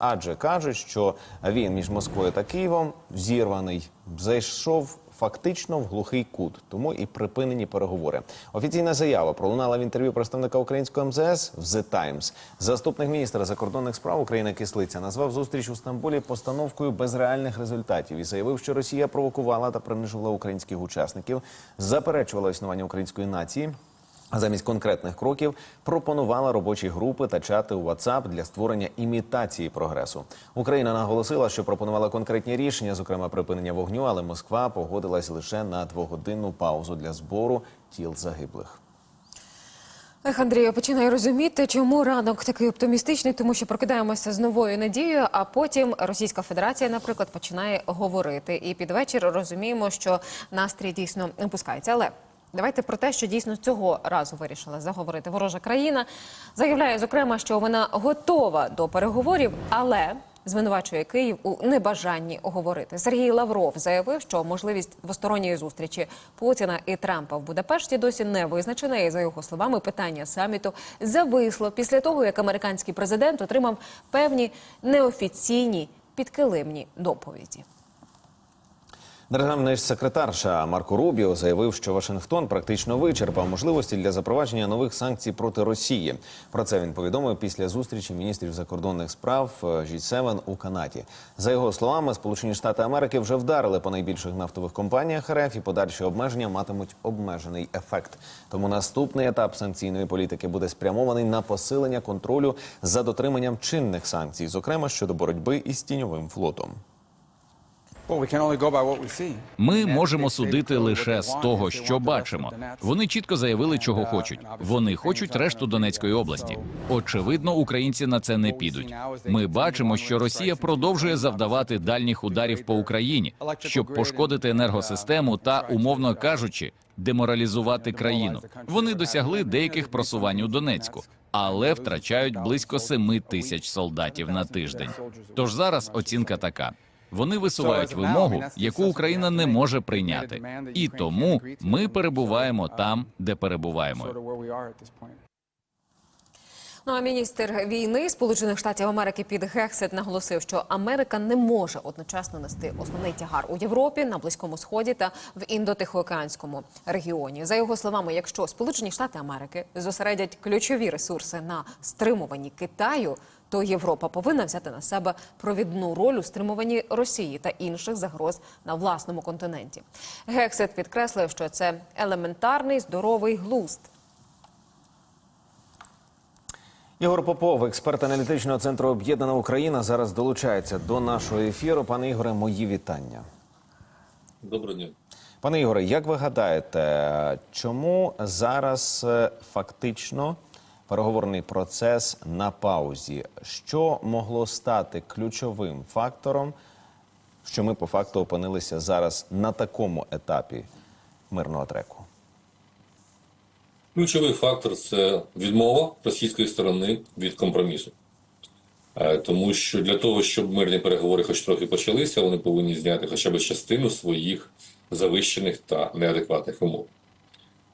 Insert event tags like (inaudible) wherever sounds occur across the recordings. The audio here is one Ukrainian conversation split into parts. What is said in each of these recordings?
Адже кажуть, що він між Москвою та Києвом зірваний, зайшов фактично в глухий кут, тому і припинені переговори. Офіційна заява пролунала в інтерв'ю представника українського МЗС в The Times. Заступник міністра закордонних справ України Кислиця назвав зустріч у Стамбулі постановкою без реальних результатів і заявив, що Росія провокувала та принижувала українських учасників, заперечувала існування української нації. Замість конкретних кроків пропонувала робочі групи та чати у WhatsApp для створення імітації прогресу. Україна наголосила, що пропонувала конкретні рішення, зокрема припинення вогню, але Москва погодилась лише на двогодинну паузу для збору тіл загиблих. Ех, Андрій, починаю розуміти, чому ранок такий оптимістичний, тому що прокидаємося з новою надією, а потім Російська Федерація, наприклад, починає говорити. І під вечір розуміємо, що настрій дійсно опускається. Але давайте про те, що дійсно цього разу вирішила заговорити ворожа країна. Заявляє, зокрема, що вона готова до переговорів, але звинувачує Київ у небажанні говорити. Сергій Лавров заявив, що можливість двосторонньої зустрічі Путіна і Трампа в Будапешті досі не визначена. І за його словами, питання саміту зависло після того, як американський президент отримав певні неофіційні підкилимні доповіді. Державний секретарша Марко Рубіо заявив, що Вашингтон практично вичерпав можливості для запровадження нових санкцій проти Росії. Про це він повідомив після зустрічі міністрів закордонних справ е, G7 у Канаді. За його словами, Сполучені Штати Америки вже вдарили по найбільших нафтових компаніях РФ і подальші обмеження матимуть обмежений ефект. Тому наступний етап санкційної політики буде спрямований на посилення контролю за дотриманням чинних санкцій, зокрема щодо боротьби із тіньовим флотом. Ми можемо судити лише з того, що бачимо. Вони чітко заявили, чого хочуть. Вони хочуть решту Донецької області. Очевидно, українці на це не підуть. Ми бачимо, що Росія продовжує завдавати дальніх ударів по Україні, щоб пошкодити енергосистему та, умовно кажучи, деморалізувати країну. Вони досягли деяких просувань у Донецьку. Але втрачають близько 7 тисяч солдатів на тиждень. Тож зараз оцінка така: вони висувають вимогу, яку Україна не може прийняти, і тому ми перебуваємо там, де перебуваємо. Ну а міністр війни Сполучених Штатів Америки Піт Гексет наголосив, що Америка не може одночасно нести основний тягар у Європі, на Близькому Сході та в індотихоокеанському регіоні. За його словами, якщо Сполучені Штати Америки зосередять ключові ресурси на стримуванні Китаю, то Європа повинна взяти на себе провідну роль у стримуванні Росії та інших загроз на власному континенті. Гексет підкреслив, що це елементарний здоровий глузд. Ігор Попов, експерт аналітичного центру Об'єднана Україна, зараз долучається до нашого ефіру. Пане Ігоре, мої вітання. Доброго дня. Пане Ігоре, як ви гадаєте, чому зараз е, фактично переговорний процес на паузі? Що могло стати ключовим фактором, що ми по факту опинилися зараз на такому етапі мирного треку? Ключовий фактор це відмова російської сторони від компромісу. Е, Тому що для того, щоб мирні переговори хоч трохи почалися, вони повинні зняти хоча б частину своїх завищених та неадекватних умов.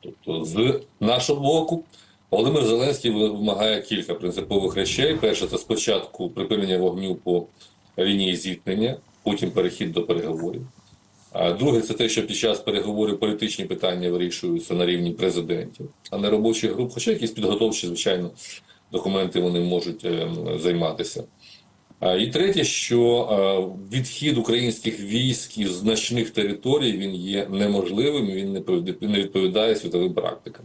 Тобто, з нашого боку, Володимир Зеленський вимагає кілька принципових речей. Перше, це спочатку припинення вогню по лінії зіткнення, потім перехід до переговорів. А друге, це те, що під час переговорів політичні питання вирішуються на рівні президентів, а не робочих груп. Хоча якісь підготовчі, звичайно, документи вони можуть е, займатися. І третє, що е, відхід українських військ із значних територій він є неможливим, він не відповідає світовим практикам.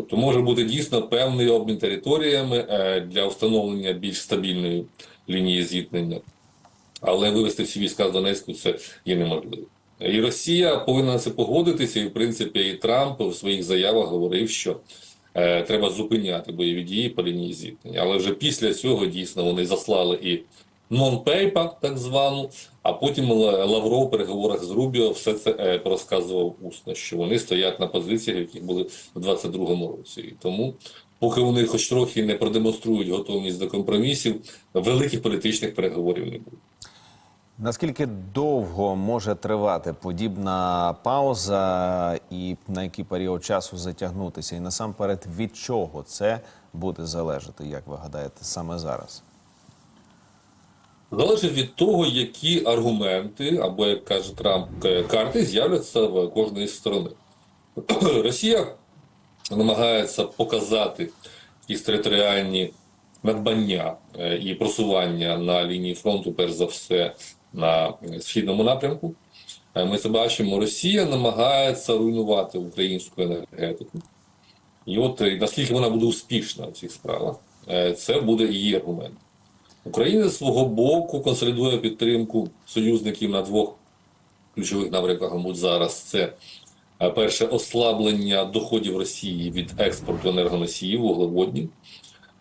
Тобто може бути дійсно певний обмін територіями е, для встановлення більш стабільної лінії зіткнення, але вивести всі війська з Донецьку це є неможливо. І Росія повинна на це погодитися, і в принципі і Трамп в своїх заявах говорив, що е, треба зупиняти бойові дії по лінії зіткнення. Але вже після цього дійсно вони заслали і нон-пейпа, так звану, а потім Лавров в переговорах з Рубіо все це е, розказував усно, що вони стоять на позиціях, які були в 22-му році. І тому, поки вони хоч трохи не продемонструють готовність до компромісів, великих політичних переговорів не буде. Наскільки довго може тривати подібна пауза, і на який період часу затягнутися? І насамперед від чого це буде залежати, як ви гадаєте, саме зараз? Залежить від того, які аргументи або, як каже Трамп, е, карти з'являться в кожної сторони. (clears throat) Росія намагається показати якісь територіальні надбання е, і просування на лінії фронту, перш за все, на східному напрямку. Е, Ми це бачимо. Росія намагається руйнувати українську енергетику. І от наскільки вона буде успішна в цих справах, це буде її аргумент. Україна з свого боку консолідує підтримку союзників на двох ключових напрямках, мабуть, зараз. Це е, перше ослаблення доходів Росії від експорту енергоносіїв вуглеводнів.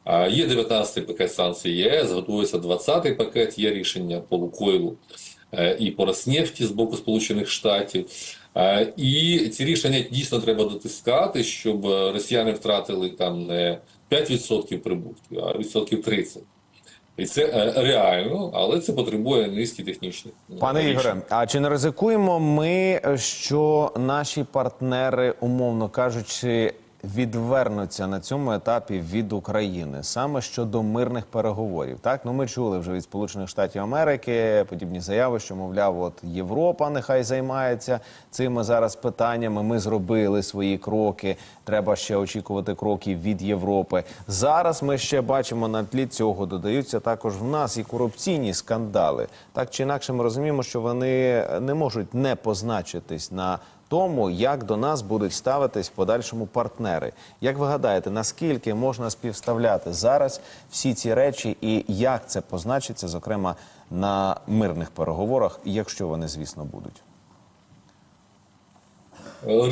А Є 19-й пакет санкцій ЄС, готується 20-й пакет, є рішення по Лукойлу е, і по Роснефті з боку Сполучених Штатів. Е, І ці рішення дійсно треба дотискати, щоб росіяни втратили там не 5% прибутків, а відсотків 30%. І це е, реально, але це потребує низки технічних. е, Пане. Ігоре, а чи не ризикуємо ми, що наші партнери, умовно кажучи, відвернуться на цьому етапі від України саме щодо мирних переговорів? Так, ну ми чули вже від Сполучених Штатів Америки подібні заяви, що мовляв, от Європа нехай займається цими зараз питаннями. Ми зробили свої кроки. Треба ще очікувати кроків від Європи. Зараз ми ще бачимо на тлі цього додаються також в нас і корупційні скандали. Так чи інакше, ми розуміємо, що вони не можуть не позначитись на тому, як до нас будуть ставитись в подальшому партнери. Як ви гадаєте, наскільки можна співставляти зараз всі ці речі, і як це позначиться, зокрема на мирних переговорах, якщо вони, звісно, будуть?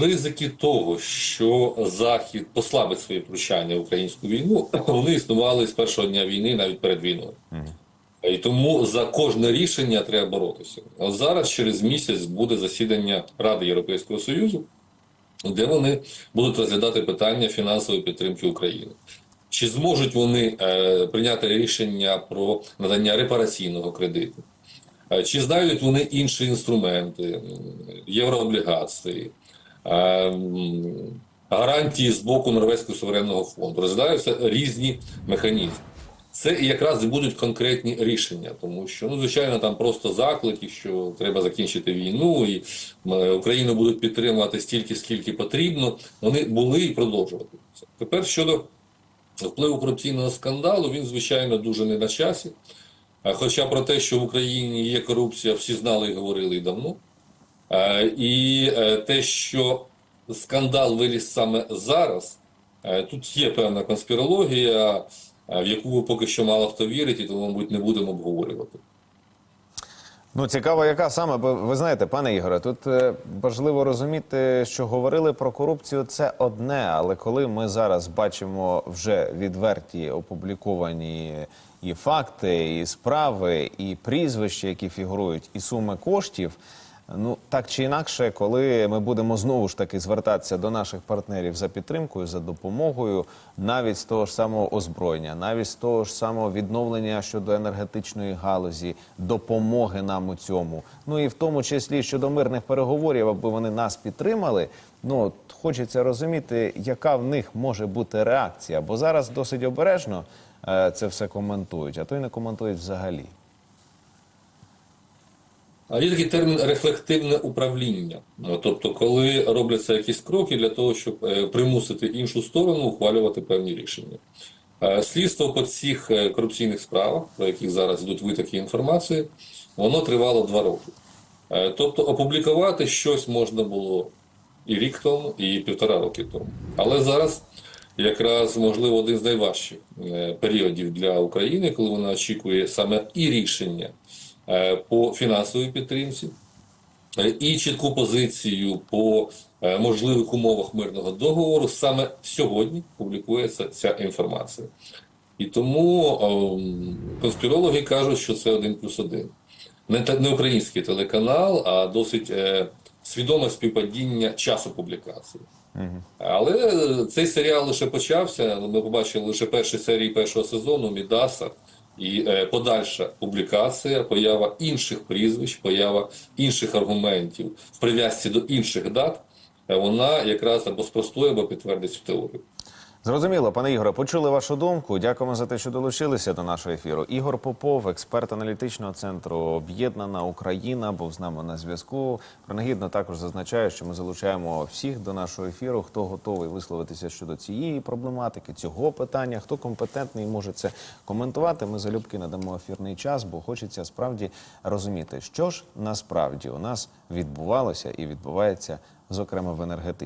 Ризики того, що Захід послабить своє втручання в українську війну, вони існували з першого дня війни, навіть перед війною. І тому за кожне рішення треба боротися. От зараз, через місяць, буде засідання Ради Європейського Союзу, де вони будуть розглядати питання фінансової підтримки України. Чи зможуть вони е, прийняти рішення про надання репараційного кредиту? Е, Чи знайдуть вони інші інструменти, єврооблігації, е, гарантії з боку Норвезького суверенного фонду? Розглядаються різні механізми. Це якраз будуть конкретні рішення, тому що ну звичайно там просто заклики, що треба закінчити війну, і Україну будуть підтримувати стільки, скільки потрібно. Вони були і продовжуватимуться. Тепер щодо впливу корупційного скандалу, він звичайно дуже не на часі. Хоча про те, що в Україні є корупція, всі знали і говорили давно. Е, І е, те, що скандал виліз саме зараз, е, тут є певна конспірологія, е, в яку поки що мало хто вірить, і тому, мабуть, не будемо обговорювати. Ну, цікаво, яка саме, бо ви знаєте, пане Ігоре, тут е, важливо розуміти, що говорили про корупцію, це одне. Але коли ми зараз бачимо вже відверті опубліковані і факти, і справи, і прізвища, які фігурують, і суми коштів. Ну так чи інакше, коли ми будемо знову ж таки звертатися до наших партнерів за підтримкою, за допомогою, навіть з того ж самого озброєння, навіть з того ж самого відновлення щодо енергетичної галузі, допомоги нам у цьому, ну і в тому числі щодо мирних переговорів, аби вони нас підтримали. Ну хочеться розуміти, яка в них може бути реакція, бо зараз досить обережно е, це все коментують, а то й не коментують взагалі. А є такий термін рефлективне управління. Ну, Тобто, коли робляться якісь кроки для того, щоб е, примусити іншу сторону ухвалювати певні рішення. Е, Слідство по цих е, корупційних справах, про яких зараз йдуть витоки інформації, воно тривало два роки. Тобто, опублікувати щось можна було і рік тому, і півтора роки тому. Але зараз якраз можливо один з найважчих періодів для України, коли вона очікує саме і рішення по фінансовій підтримці, е, і чітку позицію по е, можливих умовах мирного договору. Саме сьогодні публікується ця інформація. І тому ем, конспірологи кажуть, що це один плюс один. Не, не український телеканал, а досить е, свідоме співпадіння часу публікації. Але цей серіал лише почався. Ми побачили лише перші серії першого сезону Мідаса. І е, подальша публікація, поява інших прізвищ, поява інших аргументів в прив'язці до інших дат, е, вона якраз або спростує, або підтвердить цю теорію. Зрозуміло, пане Ігоре, почули вашу думку. Дякуємо за те, що долучилися до нашого ефіру. Ігор Попов, експерт аналітичного центру Об'єднана Україна, був з нами на зв'язку. Принагідно також зазначаю, що ми залучаємо всіх до нашого ефіру, хто готовий висловитися щодо цієї проблематики, цього питання, хто компетентний може це коментувати. Ми залюбки надамо ефірний час, бо хочеться справді розуміти, що ж насправді у нас відбувалося і відбувається, зокрема в енергетичній.